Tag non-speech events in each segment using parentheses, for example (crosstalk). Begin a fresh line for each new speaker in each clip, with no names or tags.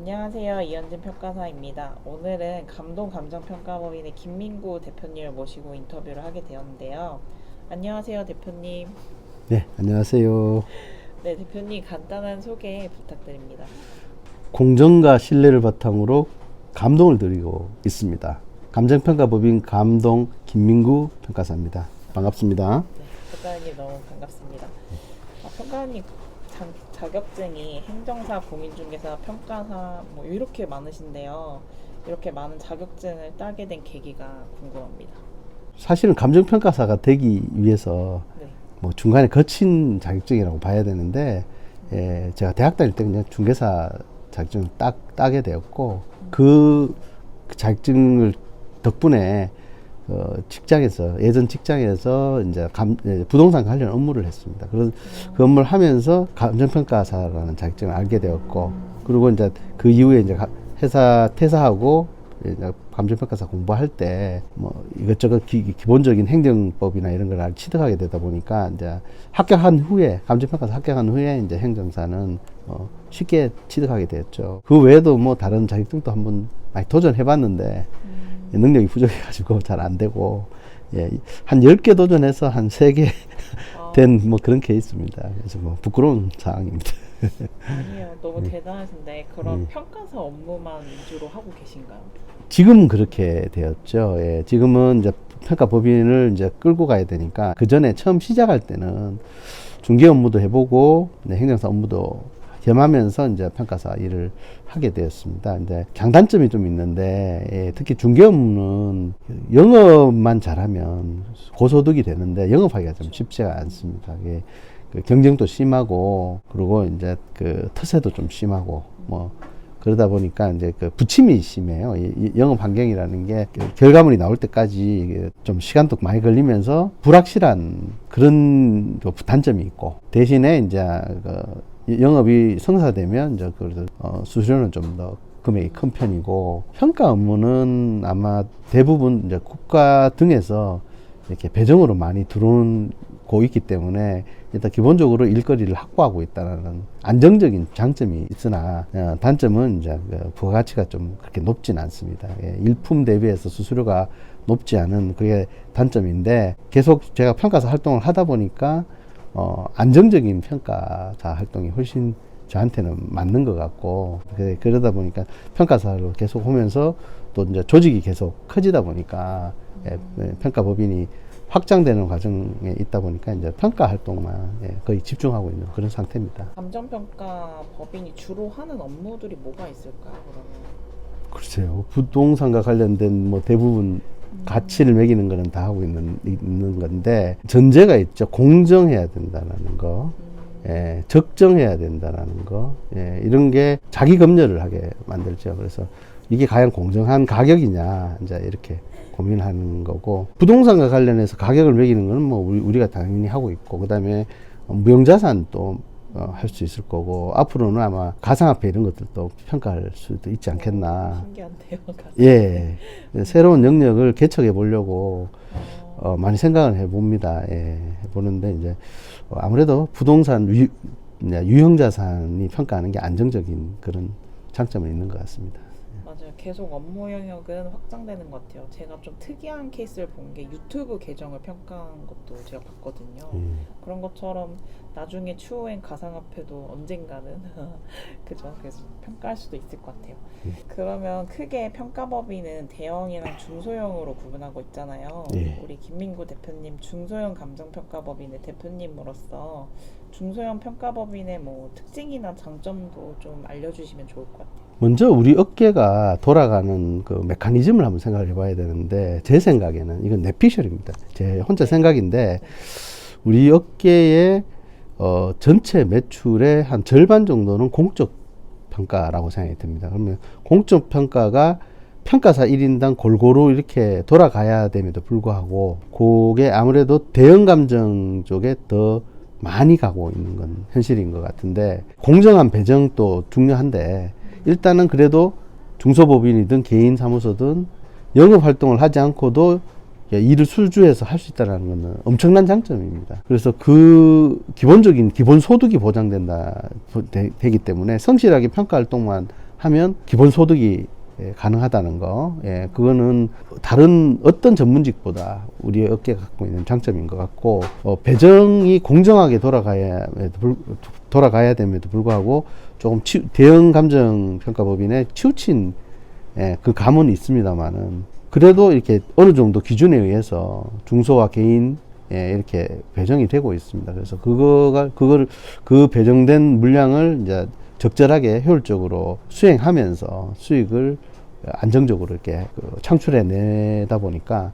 안녕하세요. 이현진 평가사입니다. 오늘은 감동 감정 평가법인의 김민구 대표님을 모시고 인터뷰를 하게 되었는데요. 안녕하세요, 대표님.
네, 안녕하세요.
네, 대표님 간단한 소개 부탁드립니다.
공정과 신뢰를 바탕으로 감동을 드리고 있습니다. 감정 평가법인 감동 김민구 평가사입니다. 반갑습니다.
네, 평가님 너무 반갑습니다. 아, 평가님 자, 자격증이 행정사, 공인중개사, 평가사 뭐 이렇게 많으신데요. 이렇게 많은 자격증을 따게 된 계기가 궁금합니다.
사실은 감정평가사가 되기 위해서
네.
뭐 중간에 거친 자격증이라고 봐야 되는데 예, 제가 대학 다닐 때 그냥 중개사 자격증을 따, 따게 되었고 그 자격증을 덕분에 어, 직장에서 예전 직장에서 이제 감, 예, 부동산 관련 업무를 했습니다. 그래서 그 업무를 하면서 감정평가사라는 자격증을 알게 되었고 그리고 이제 그 이후에 이제 가- 회사 퇴사하고 이제 감정평가사 공부할 때 뭐 이것저것 기, 기본적인 행정법이나 이런 걸 취득하게 되다 보니까 이제 합격한 후에 감정평가사 합격한 후에 이제 행정사는 어, 쉽게 취득하게 되었죠. 그 외에도 뭐 다른 자격증도 한번 많이 도전해봤는데 능력이 부족해가지고 (laughs) 잘 안 되고 예, 한 10개 도전해서 한 3개
아, (laughs)
된뭐 그런 케이스입니다. 그래서 뭐 부끄러운 상황입니다.
아니요, 너무 대단하신데 그럼
음.
평가사 업무만 위주로 하고 계신가요?
지금 그렇게 되었죠. 예, 지금은 이제 평가 법인을 이제 끌고 가야 되니까 그 전에 처음 시작할 때는 중개 업무도 해보고 네, 행정사 업무도 겸하면서 이제 평가사 일을 하게 되었습니다. 이제 장단점이 좀 있는데 예, 특히 중개 업무는 영업만 잘하면 고소득이 되는데 영업하기가 좀 쉽지가 않습니다. 이게 그 경쟁도 심하고 그리고 이제 그 터세도 좀 심하고 뭐 그러다 보니까 이제 그 부침이 심해요. 이, 이 영업 환경이라는 게그 결과물이 나올 때까지 좀 시간도 많이 걸리면서 불확실한 그런 또 단점이 있고 대신에 이제 그 영업이 성사되면 이제 그 어, 수수료는 좀 더 금액이 큰 편이고 평가 업무는 아마 대부분 이제 국가 등에서 이렇게 배정으로 많이 들어오고 있기 때문에 일단 기본적으로 일거리를 확보하고 있다는 안정적인 장점이 있으나 어, 단점은 이제 그 부가가치가 좀 그렇게 높진 않습니다. 예, 일품 대비해서 수수료가 높지 않은 그게 단점인데 계속 제가 평가사 활동을 하다 보니까 어, 안정적인 평가사 활동이 훨씬 저한테는 맞는 것 같고 그래- 그러다 보니까 평가사로 계속 오면서 또 이제 조직이 계속 커지다 보니까 예, 예, 평가 법인이 확장되는 과정에 있다 보니까 이제 평가 활동만 예, 거의 집중하고 있는 그런 상태입니다.
감정평가 법인이 주로 하는 업무들이 뭐가 있을까요? 그러면
글쎄요, 부동산과 관련된 뭐 대부분 가치를 매기는 거는 다 하고 있는 있는 건데 전제가 있죠. 공정해야 된다는 거. 예, 적정해야 된다라는 거, 예, 이런 게 자기 검열을 하게 만들죠. 그래서 이게 과연 공정한 가격이냐, 이제 이렇게 고민하는 거고, 부동산과 관련해서 가격을 매기는 거는 뭐 우리, 우리가 당연히 하고 있고, 그 다음에 무형자산 또 어, 할 수 있을 거고, 앞으로는 아마 가상화폐 이런 것들도 평가할 수도 있지 않겠나.
신기한데요. 가슴.
예, 새로운 영역을 개척해 보려고 어, 많이 생각을 해봅니다. 예, 해보는데 이제 어, 아무래도 부동산 유, 뭐냐, 유형자산이 평가하는 게 안정적인 그런 장점은 있는 것 같습니다.
맞아요. 계속 업무 영역은 확장되는 것 같아요. 제가 좀 특이한 케이스를 본 게 유튜브 계정을 평가한 것도 제가 봤거든요.
음.
그런 것처럼 나중에 추후엔 가상화폐도 언젠가는 (laughs) 그죠. 그래서 평가할 수도 있을 것 같아요.
음.
그러면 크게 평가법인은 대형이랑 중소형으로 구분하고 있잖아요.
예.
우리 김민구 대표님 중소형 감정 평가 법인의 대표님으로서 중소형 평가 법인의 뭐 특징이나 장점도 좀 알려주시면 좋을 것 같아요.
먼저 우리 업계가 돌아가는 그 메커니즘을 한번 생각을 해봐야 되는데 제 생각에는 이건 내 피셜입니다. 제 혼자 생각인데 우리 업계의 어, 전체 매출의 한 절반 정도는 공적 평가라고 생각이 듭니다. 그러면 공적 평가가 평가사 1인당 골고루 이렇게 돌아가야 됨에도 불구하고 그게 아무래도 대형 감정 쪽에 더 많이 가고 있는 건 현실인 것 같은데 공정한 배정도 중요한데 일단은 그래도 중소법인이든 개인 사무소든 영업 활동을 하지 않고도 일을 술주해서 할 수 있다는 것은 엄청난 장점입니다. 그래서 그 기본적인 기본 소득이 보장된다 되, 기 때문에 성실하게 평가 활동만 하면 기본 소득이 예, 가능하다는 거, 예, 그거는 다른 어떤 전문직보다 우리 업계가 갖고 있는 장점인 것 같고, 어, 배정이 공정하게 돌아가야, 불- 돌아가야 됨에도 불구하고 조금 치, 대형 감정 평가법인에 치우친 예, 그 감은 있습니다만은 그래도 이렇게 어느 정도 기준에 의해서 중소와 개인 예, 이렇게 배정이 되고 있습니다. 그래서 그거가 그걸 그 배정된 물량을 이제 적절하게 효율적으로 수행하면서 수익을 안정적으로 이렇게 그 창출해 내다 보니까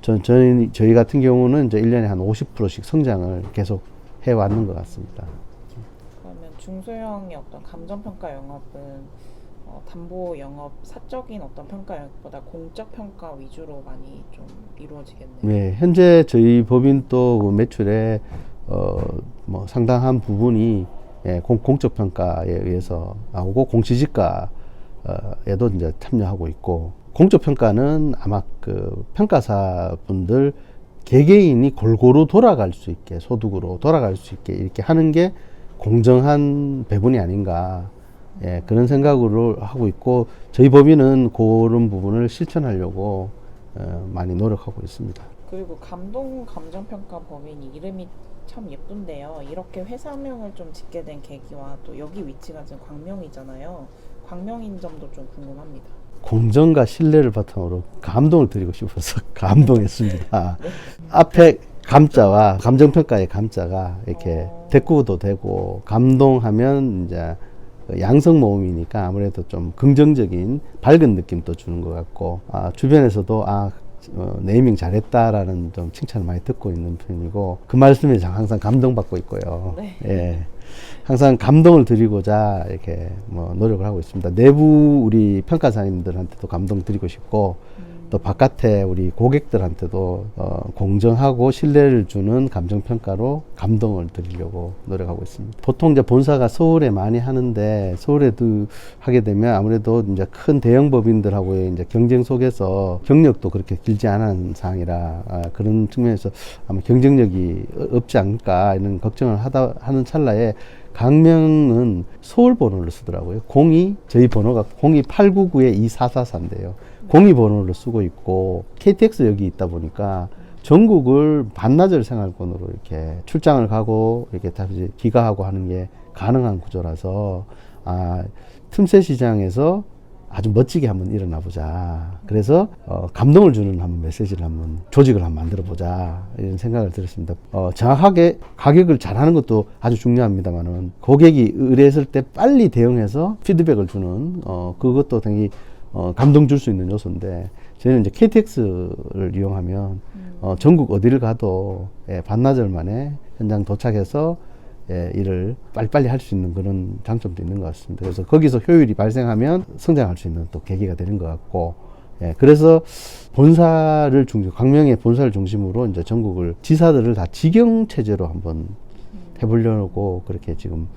전, 저희, 저희 같은 경우는 이제 1년에 한 50%씩 성장을 계속 해 왔는 것 같습니다.
중소형의 어떤 감정평가 영업은 어, 담보 영업 사적인 어떤 평가 영업보다 공적 평가 위주로 많이 좀 이루어지겠네요.
네, 현재 저희 법인 또그 매출의 어, 뭐 상당한 부분이 예, 공, 공적 평가에 의해서 나오고 공시지가에도 이제 참여하고 있고 공적 평가는 아마 그 평가사 분들 개개인이 골고루 돌아갈 수 있게 소득으로 돌아갈 수 있게 이렇게 하는 게 공정한 배분이 아닌가 예, 그런 생각으로 하고 있고 저희 법인은 그런 부분을 실천하려고 어, 많이 노력하고 있습니다.
그리고 감동 감정평가 범인이 이름이 참 예쁜데요. 이렇게 회사명을 좀 짓게 된 계기와 또 여기 위치가 지금 광명이잖아요. 광명인 점도 좀 궁금합니다.
공정과 신뢰를 바탕으로 감동을 드리고 싶어서 (laughs) 감동했습니다. 앞에 감자와 감정평가의 감자가 이렇게
어.
대꾸도 되고 감동하면 이제 그 양성 모음이니까 아무래도 좀 긍정적인 밝은 느낌도 주는 것 같고 아, 주변에서도 아 어, 네이밍 잘했다라는 좀 칭찬을 많이 듣고 있는 편이고 그 말씀에 저 항상 감동받고 있고요.
네.
예. 항상 감동을 드리고자 이렇게 뭐 노력을 하고 있습니다. 내부 우리 평가사님들한테도 감동 드리고 싶고 또 바깥에 우리 고객들한테도 어, 공정하고 신뢰를 주는 감정 평가로 감동을 드리려고 노력하고 있습니다. 보통 이제 본사가 서울에 많이 하는데 서울에도 하게 되면 아무래도 이제 큰 대형 법인들하고의 이제 경쟁 속에서 경력도 그렇게 길지 않은 상황이라 아, 그런 측면에서 아마 경쟁력이 어- 없지 않을까 이런 걱정을 하다 하는 찰나에 강명은 서울 번호를 쓰더라고요. 02 저희 번호가 02899에 2444인데요. 02 번호를 쓰고 있고 KTX 여기 있다 보니까 전국을 반나절 생활권으로 이렇게 출장을 가고 이렇게 다시 귀가하고 하는 게 가능한 구조라서 아 틈새 시장에서 아주 멋지게 한번 일어나 보자. 그래서 어, 감동을 주는 한번 메시지를 한번 조직을 한번 만들어 보자 이런 생각을 들었습니다. 어, 정확하게 가격을 잘하는 것도 아주 중요합니다만은 고객이 의뢰했을 때 빨리 대응해서 피드백을 주는 어, 그것도 굉장히 어, 감동 줄 수 있는 요소인데 저희는 이제 KTX를 이용하면 어, 전국 어디를 가도 예, 반나절 만에 현장 도착해서 예, 일을 빨리빨리 할 수 있는 그런 장점도 있는 것 같습니다. 그래서 거기서 효율이 발생하면 성장할 수 있는 또 계기가 되는 것 같고, 예, 그래서 본사를 중심, 광명의 본사를 중심으로 이제 전국을 지사들을 다 직영 체제로 한번 해보려고 그렇게 지금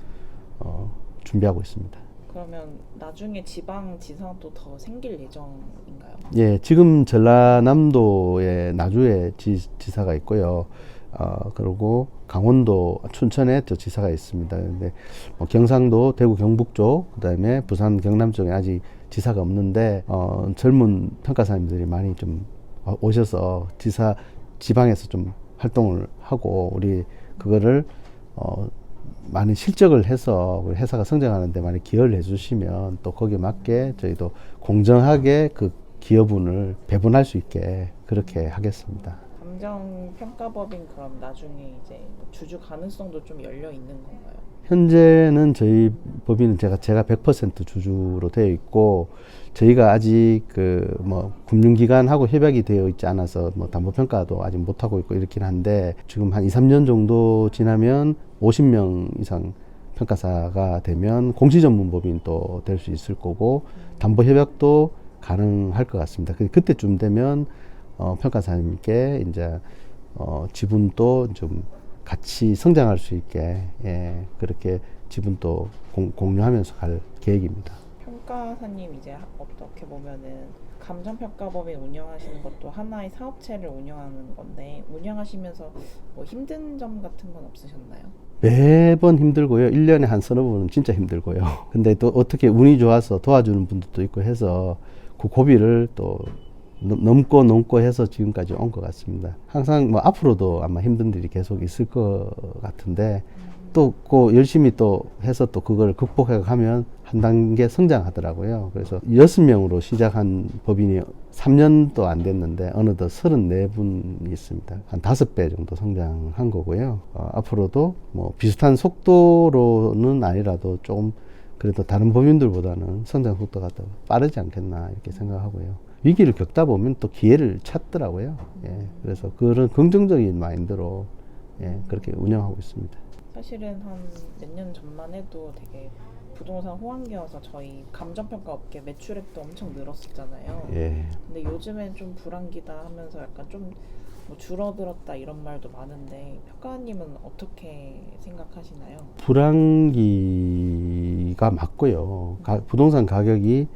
어, 준비하고 있습니다.
그러면 나중에 지방 지사도 더 생길 예정인가요?
예, 지금 전라남도에 나주에 지, 지사가 있고요. 어, 그리고 강원도 춘천에 또 지사가 있습니다. 근데 뭐 경상도, 대구, 경북 쪽, 그 다음에 부산, 경남 쪽에 아직 지사가 없는데 어, 젊은 평가사님들이 많이 좀 와- 오셔서 지사 지방에서 좀 활동을 하고 우리 그거를 어, 많은 실적을 해서 우리 회사가 성장하는데 많이 기여를 해주시면 또 거기에 맞게 저희도 공정하게 그 기여분을 배분할 수 있게 그렇게 하겠습니다.
감정 평가법인 그럼 나중에 이제 뭐 주주 가능성도 좀 열려 있는 건가요?
현재는 저희 법인은 제가 제가 100% 주주로 되어 있고 저희가 아직 그 뭐 금융기관하고 협약이 되어 있지 않아서 뭐 담보 평가도 아직 못 하고 있고 이렇긴 한데 지금 한 2, 3년 정도 지나면 50명 이상 평가사가 되면 공시 전문 법인 또 될 수 있을 거고 담보 협약도 가능할 것 같습니다. 그- 그때쯤 되면 어, 평가사님께 이제 어, 지분도 좀 같이 성장할 수 있게 예, 그렇게 지분도 공, 공유하면서 갈 계획입니다.
평가사님 이제 어떻게 보면은 감정평가법인 운영하시는 것도 하나의 사업체를 운영하는 건데 운영하시면서 뭐 힘든 점 같은 건 없으셨나요?
매번 힘들고요. 1년에 한 서너 번은 진짜 힘들고요. (laughs) 근데 또 어떻게 운이 좋아서 도와주는 분들도 있고 해서 그 고비를 또 넘- 넘고 넘고 해서 지금까지 온 것 같습니다. 항상 뭐 앞으로도 아마 힘든 일이 계속 있을 것 같은데 또 그 열심히 또 해서 또 그걸 극복해 가면 한 단계 성장하더라고요. 그래서 여섯 명으로 시작한 법인이 3년도 안 됐는데 어느덧 34분이 있습니다. 한 다섯 배 정도 성장한 거고요. 어, 앞으로도 뭐 비슷한 속도로는 아니라도 좀 그래도 다른 법인들보다는 성장 속도가 더 빠르지 않겠나 이렇게 생각하고요. 위기를 겪다 보면 또 기회를 찾더라고요. 예, 그래서 그런 긍정적인 마인드로 예, 그렇게 운영하고 있습니다.
사실은 한 몇 년 전만 해도 되게 부동산 호황기여서 저희 감정평가 업계 매출액도 엄청 늘었었잖아요.
예.
근데 요즘엔 좀 불황기다 하면서 약간 좀 뭐 줄어들었다 이런 말도 많은데 평가님은 어떻게 생각하시나요?
불황기가 맞고요. 가- 부동산 가격이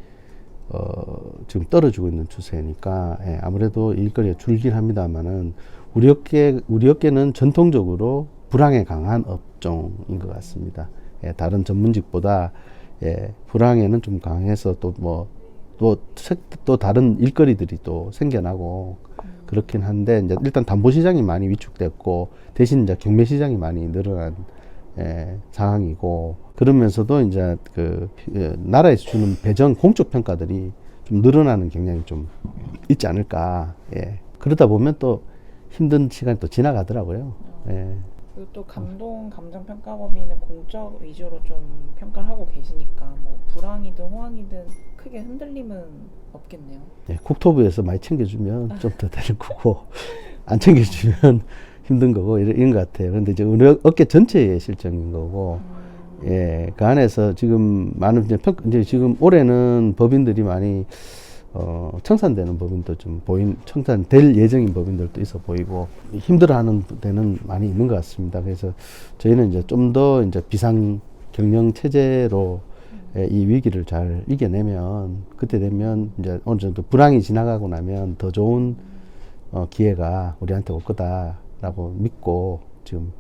어, 지금 떨어지고 있는 추세니까 예, 아무래도 일거리가 줄긴 합니다만은 우리 업계 우리 업계는 전통적으로 불황에 강한 업종인 것 같습니다. 예, 다른 전문직보다 예, 불황에는 좀 강해서 또 뭐 또 또 다른 일거리들이 또 생겨나고 그렇긴 한데 이제 일단 담보 시장이 많이 위축됐고 대신 이제 경매 시장이 많이 늘어난 예, 상황이고 그러면서도 이제 그 예, 나라에서 주는 배정 공적 평가들이 좀 늘어나는 경향이 좀 있지 않을까. 예. 그러다 보면 또 힘든 시간이 또 지나가더라고요. 예.
그리고 또 감동 감정 평가법인은 공적 위주로 좀 평가를 하고 계시니까 뭐 불황이든 호황이든 크게 흔들림은 없겠네요.
예, 국토부에서 많이 챙겨주면 좀 더 되는 거고 안 챙겨주면 (laughs) 힘든 거고 이런, 이런 것 같아요. 그런데 이제 우리 업계 전체의 실정인 거고 예, 그 안에서 지금 많은 이제 평, 이제 지금 올해는 법인들이 많이 어, 청산되는 법인도 좀 보인, 청산될 예정인 법인들도 있어 보이고 힘들어하는 데는 많이 있는 것 같습니다. 그래서 저희는 이제 좀 더 이제 비상 경영 체제로 예, 이 위기를 잘 이겨내면 그때 되면 이제 어느 정도 불황이 지나가고 나면 더 좋은 어, 기회가 우리한테 올 거다라고 믿고 지금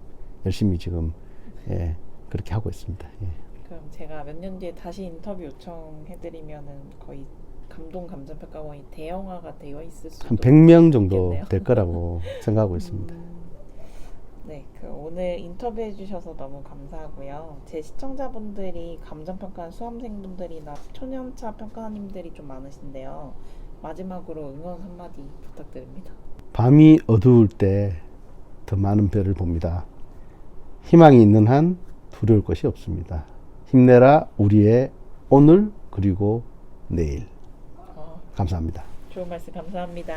열심히 지금 예, 그렇게 하고 있습니다. 예.
그럼 제가 몇 년 뒤에 다시 인터뷰 요청해드리면은 거의 감동 감정평가원이 대형화가 되어 있을 수도
한 100명 정도
있겠네요.
될 거라고 (laughs) 생각하고 있습니다.
음, 네, 그 오늘 인터뷰해 주셔서 너무 감사하고요. 제 시청자분들이 감정평가 수험생분들이나 초년차 평가님들이 좀 많으신데요. 마지막으로 응원 한마디 부탁드립니다.
밤이 어두울 때 더 많은 별을 봅니다. 희망이 있는 한 두려울 것이 없습니다. 힘내라 우리의 오늘 그리고 내일.
어,
감사합니다.
좋은 말씀 감사합니다.